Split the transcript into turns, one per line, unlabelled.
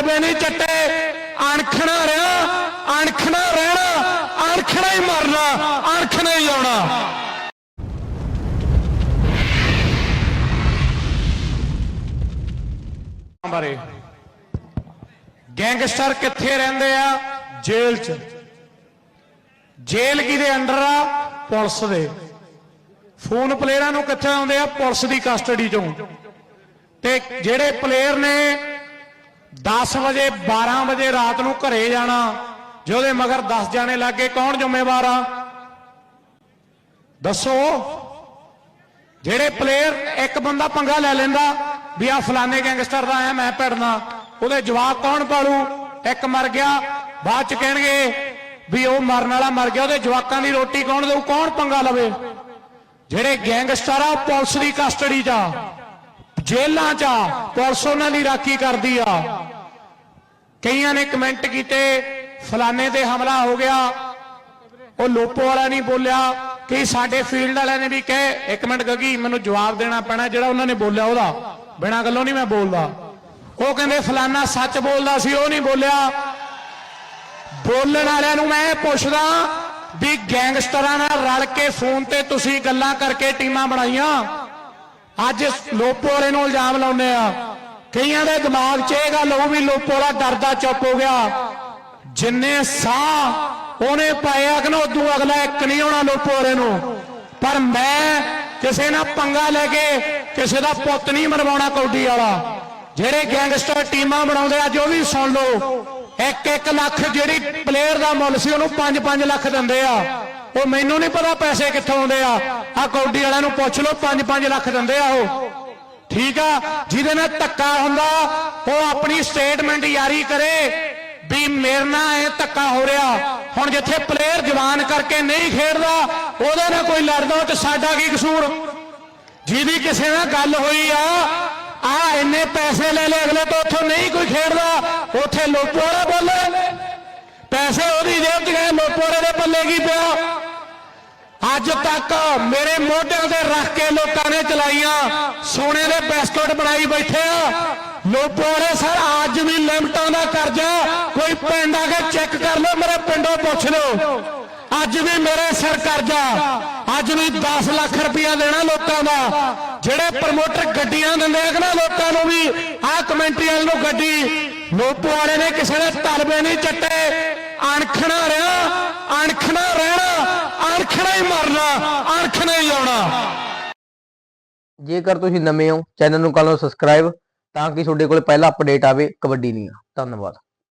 ਤਲਬੇ ਨਹੀਂ ਚੱਟੇ। ਅਣਖਣਾ ਰਿਹਾ ਅਣਖਣਾ ਰਹਿਣਾ, ਅਣਖਣਾ ਹੀ ਮਰਨਾ, ਅਣਖਣਾ ਹੀ ਆਉਣਾ। ਬਾਰੇ। ਗੈਂਗਸਟਰ ਕਿੱਥੇ ਰਹਿੰਦੇ ਆ? ਜੇਲ੍ਹ 'ਚ। ਜੇਲ੍ਹ ਕਿਹਦੇ ਅੰਡਰ ਆ? ਪੁਲਿਸ ਦੇ। ਫੋਨ ਪਲੇਅਰਾਂ ਨੂੰ ਕਿੱਥੇ ਆਉਂਦੇ ਆ? ਪੁਲਿਸ ਦੀ ਕਸਟਡੀ ਚੋਂ। ਤੇ ਜਿਹੜੇ ਪਲੇਅਰ ਨੇ 10 ਵਜੇ 12 ਵਜੇ ਰਾਤ ਨੂੰ ਘਰੇ ਜਾਣਾ ਜੇ ਉਹਦੇ ਮਗਰ 10 ਜਾਣੇ ਲੱਗੇ ਕੌਣ ਜ਼ਿੰਮੇਵਾਰ ਆ? ਦੱਸੋ, ਜਿਹੜੇ ਪਲੇਅਰ ਇੱਕ ਬੰਦਾ ਪੰਗਾ ਲੈ ਲੈਂਦਾ, ਵੀ ਆ ਫਲਾਣੇ ਗੈਂਗਸਟਰ ਦਾ ਆ ਮੈਂ ਭਿੜਨਾ, ਉਹਦੇ ਜਵਾਬ ਕੌਣ ਪਾਲੂ? ਇੱਕ ਮਰ ਗਿਆ, ਬਾਅਦ ਚ ਕਹਿਣਗੇ ਵੀ ਉਹ ਮਰਨ ਵਾਲਾ ਮਰ ਗਿਆ, ਉਹਦੇ ਜਵਾਕਾਂ ਦੀ ਰੋਟੀ ਕੌਣ ਦੇਊ, ਕੌਣ ਪੰਗਾ ਲਵੇ? ਜਿਹੜੇ ਗੈਂਗਸਟਰ ਆ, ਉਹ ਪੁਲਿਸ ਦੀ ਕਸਟਡੀ 'ਚ ਆ। ਜੇਲ੍ਹਾਂ 'ਚ ਆ, ਪੁਲਿਸ ਉਹਨਾਂ ਦੀ ਰਾਖੀ ਕਰਦੀ ਆ। ਕਈਆਂ ਨੇ ਕਮੈਂਟ ਕੀਤੇ, ਫਲਾਣੇ ਤੇ ਹਮਲਾ ਹੋ ਗਿਆ। ਉਹ ਲੋਪੋ ਵਾਲਾ ਨਹੀਂ ਬੋਲਿਆ, ਕਿ ਸਾਡੇ ਫੀਲਡ ਵਾਲਿਆਂ ਨੇ ਵੀ ਕਹੇ, ਇੱਕ ਮਿੰਟ ਗੱਗੀ, ਮੈਨੂੰ ਜਵਾਬ ਦੇਣਾ ਪੈਣਾ ਜਿਹੜਾ ਉਹਨਾਂ ਨੇ ਬੋਲਿਆ ਉਹਦਾ। ਬਿਨਾਂ ਗੱਲੋਂ ਨਹੀਂ ਮੈਂ ਬੋਲਦਾ। ਉਹ ਕਹਿੰਦੇ ਫਲਾਨਾ ਸੱਚ ਬੋਲਦਾ ਸੀ, ਉਹ ਨਹੀਂ ਬੋਲਿਆ। ਬੋਲਣ ਵਾਲਿਆਂ ਨੂੰ ਮੈਂ ਇਹ ਪੁੱਛਦਾ ਵੀ ਗੈਂਗਸਟਰਾਂ ਨਾਲ ਰਲ ਕੇ ਫੋਨ ਤੇ ਤੁਸੀਂ ਗੱਲਾਂ ਕਰਕੇ ਟੀਮਾਂ ਬਣਾਈਆਂ। ਅੱਜ ਲੋਪੋ ਵਾਲੇ ਨੂੰ ਇਲਜ਼ਾਮ ਲਾਉਂਦੇ ਆ। ਕਈਆਂ ਦੇ ਦਿਮਾਗ 'ਚ ਇਹ ਗੱਲ ਹੋ ਵੀ ਲੋਪੋ ਵਾਲਾ ਡਰਦਾ ਚੁੱਪ ਹੋ ਗਿਆ। ਜਿੰਨੇ ਸਾਹ ਉਹਨੇ ਪਾਇਆ ਕਿ ਉਦੋਂ ਅਗਲਾ ਇੱਕ ਨਹੀਂ ਹੋਣਾ ਲੋਪੋ ਵਾਲੇ ਨੂੰ। ਪਰ ਮੈਂ ਕਿਸੇ ਨਾਲ ਪੰਗਾ ਲੈ ਕੇ ਕਿਸੇ ਦਾ ਪੁੱਤ ਨਹੀਂ ਮਰਵਾਉਣਾ ਕੌਡੀ ਵਾਲਾ। ਜਿਹੜੇ ਗੈਂਗਸਟਰ ਟੀਮਾਂ ਬਣਾਉਂਦੇ ਆ ਜੋ ਵੀ ਸੁਣ ਲਓ। ਇੱਕ ਇੱਕ ਲੱਖ ਜਿਹੜੀ ਪਲੇਅਰ ਦਾ ਮੁੱਲ ਸੀ, ਉਹਨੂੰ 5-5 ਲੱਖ ਦਿੰਦੇ ਆ। ਉਹ ਮੈਨੂੰ ਨਹੀਂ ਪਤਾ ਪੈਸੇ ਕਿੱਥੋਂ ਆਉਂਦੇ ਆ। ਆ ਕੌਡੀ ਵਾਲਿਆਂ ਨੂੰ ਪੁੱਛ ਲਓ 5-5 ਲੱਖ ਦਿੰਦੇ ਆ ਉਹ। ਠੀਕ ਆ? ਜਿਹਦੇ ਨਾਲ ਧੱਕਾ ਹੁੰਦਾ, ਉਹ ਆਪਣੀ ਸਟੇਟਮੈਂਟ ਜਾਰੀ ਕਰੇ ਵੀ ਮੇਰੇ ਨਾਲ ਇਹ ਧੱਕਾ ਹੋ ਰਿਹਾ। ਹੁਣ ਜਿੱਥੇ ਪਲੇਅਰ ਜਵਾਨ ਕਰਕੇ ਨਹੀਂ ਖੇਡਦਾ, ਉਹਦੇ ਨਾਲ ਕੋਈ ਲੜਦਾ ਤੇ ਸਾਡਾ ਕੀ ਕਸੂਰ? ਜਿਹਦੀ ਕਿਸੇ ਨਾਲ ਗੱਲ ਹੋਈ ਆ ਆ ਇੰਨੇ ਪੈਸੇ ਲੈ ਲੈ ਅਗਲੇ ਤੋਂ ਉੱਥੋਂ ਨਹੀਂ ਕੋਈ ਖੇਡਦਾ, ਉੱਥੇ ਲੋਪੋ ਵਾਲਾ ਬੋਲੇ। ਪੈਸੇ ਉਹਦੀ ਜੇਬ 'ਚ ਗਏ ਲੋਪੋ ਵਾਲੇ ਦੇ ਪੱਲੇ ਕੀ ਪਿਆ? ਅੱਜ ਤੱਕ ਮੇਰੇ ਮੋਢਿਆਂ ਤੇ ਰੱਖ ਕੇ ਲੋਕਾਂ ਨੇ ਚਲਾਈਆਂ, ਸੋਨੇ ਦੇ ਬਿਸਕੁਟ ਬਣਾਈ ਬੈਠੇ ਆ। ਲੋਪੋ ਵਾਲੇ ਸਰ, ਅੱਜ ਵੀ ਲਿਮਟਾਂ ਦਾ ਕਰਜ਼ਾ, ਕੋਈ ਪਿੰਡ ਆ ਕੇ ਚੈੱਕ ਕਰ ਲਓ, ਮੇਰੇ ਪਿੰਡੋਂ ਪੁੱਛ ਲਓ। ਅੱਜ ਵੀ ਮੇਰੇ ਸਿਰ ਕਰਜ਼ਾ, ਅੱਜ ਵੀ 10 ਲੱਖ ਰੁਪਇਆ ਦੇਣਾ ਲੋਕਾਂ ਦਾ। ਜਿਹੜੇ ਪ੍ਰਮੋਟਰ ਗੱਡੀਆਂ ਦਿੰਦੇ ਆ ਨਾ, ਲੋਕਾਂ ਨੂੰ ਵੀ, ਆਹ ਕਮੈਂਟਰੀ ਵਾਲੇ ਨੂੰ ਗੱਡੀ ਲੋਪੋ ਵਾਲੇ ਨੇ ਕਿਸੇ ਦੇ ਤਲਬੇ ਨਹੀਂ ਚੱਟੇ। ਅਣਖਣਾ ਰਿਹਾ, ਅਣਖਣਾ ਰਹਿਣਾ ਹੀ ਮਰਨਾ ਅਣਖਣਾ ਹੀ ਆਉਣਾ।
ਜੇਕਰ ਤੁਸੀਂ ਨਵੇਂ ਹੋ, ਚੈਨਲ ਨੂੰ ਕਰ ਲਓ ਸਬਸਕ੍ਰਾਈਬ ਤਾਂ ਕਿ ਤੁਹਾਡੇ ਕੋਲ ਪਹਿਲਾ ਅਪਡੇਟ ਆਵੇ, ਕਬੱਡੀ ਦੀਆਂ। ਧੰਨਵਾਦ।